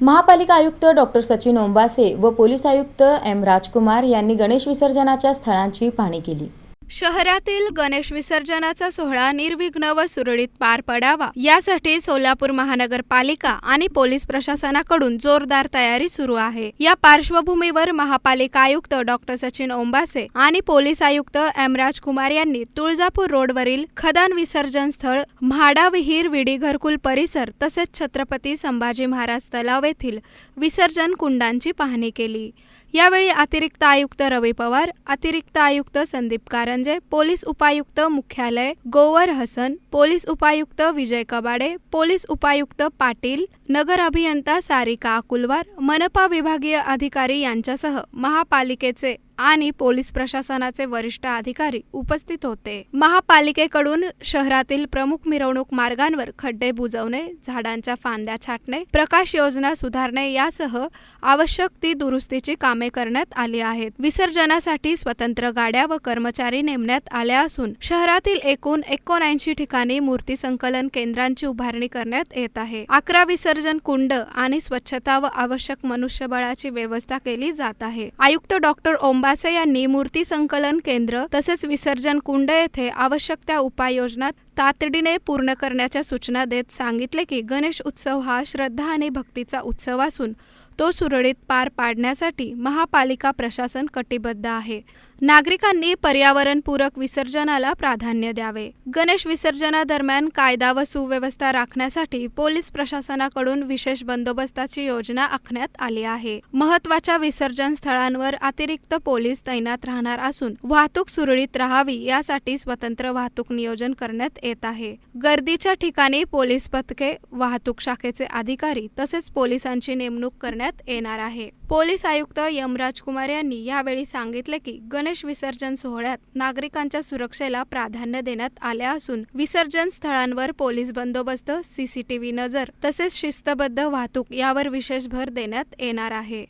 महापालिका आयुक्त डॉक्टर सचिन ओंबासे व पोलीस आयुक्त एम. राजकुमार यांनी गणेश विसर्जनाच्या स्थळांची पाहणी केली. शहरातील गणेश विसर्जनाचा सोहळा निर्विघ्न व सुरळीत पार पडावा. यासाठी सोलापूर महानगरपालिका आणि पोलीस प्रशासनाकडून जोरदार तयारी सुरू आहे. या पार्श्वभूमीवर महापालिका आयुक्त डॉक्टर सचिन ओंबासे आणि पोलीस आयुक्त एम. राजकुमार यांनी तुळजापूर रोडवरील खदान विसर्जन स्थळ म्हाडा विहीर विडी घरकुल परिसर तसेच छत्रपती संभाजी महाराज तलाव येथील विसर्जन कुंडांची पाहणी केली. यावेळी अतिरिक्त आयुक्त रवी पवार अतिरिक्त आयुक्त संदीप कारंजे पोलीस उपायुक्त मुख्यालय गोवर हसन पोलीस उपायुक्त विजय कबाडे पोलीस उपायुक्त पाटील नगर अभियंता सारिका अकुलवार मनपा विभागीय अधिकारी यांच्यासह महापालिकेचे आणि पोलीस प्रशासनाचे वरिष्ठ अधिकारी उपस्थित होते. महापालिकेकडून शहरातील प्रमुख मिरवणूक मार्गांवर खड्डे बुजवणे झाडांच्या फांद्या छाटणे प्रकाश योजना सुधारणे यासह आवश्यक ती दुरुस्तीची कामे करण्यात आली आहेत. विसर्जनासाठी स्वतंत्र गाड्या व कर्मचारी नेमण्यात आल्या असून शहरातील एकूण एकोणऐंशी ठिकाणी मूर्ती संकलन केंद्रांची उभारणी करण्यात येत आहे. अकरा विसर्जन कुंड आणि स्वच्छता व आवश्यक मनुष्यबळाची व्यवस्था केली जात आहे. आयुक्त डॉक्टर ओंबासे यांनी मूर्ती संकलन केंद्र तसेच विसर्जन कुंड येथे आवश्यक त्या उपाययोजना तातडीने पूर्ण करण्याच्या सूचना देत सांगितले की गणेश उत्सव हा श्रद्धा आणि भक्तीचा उत्सव असून तो सुरळीत पार पाडण्यासाठी महापालिका प्रशासन कटिबद्ध आहे. नागरिकांनी पर्यावरणपूरक विसर्जनाला प्राधान्य द्यावे. गणेश विसर्जनादरम्यान कायदा व सुव्यवस्था राखण्यासाठी पोलीस प्रशासनाकडून विशेष बंदोबस्ताची योजना आखण्यात आली आहे. महत्त्वाच्या विसर्जन स्थळांवर अतिरिक्त पोलीस तैनात राहणार असून वाहतूक सुरळीत राहावी यासाठी स्वतंत्र वाहतूक नियोजन करण्यात येत आहे. गर्दीच्या ठिकाणी पोलीस पथके वाहतूक शाखेचे अधिकारी तसेच पोलिसांची नेमणूक करण्यात येणार आहे. पोलीस आयुक्त यमराज कुमार यांनी यावेळी सांगितले की गणेश विसर्जन सोहळ्यात नागरिकांच्या सुरक्षेला प्राधान्य देण्यात आले असून विसर्जन स्थळांवर पोलीस बंदोबस्त सीसीटीव्ही नजर तसेच शिस्तबद्ध वाहतूक यावर विशेष भर देण्यात येणार आहे.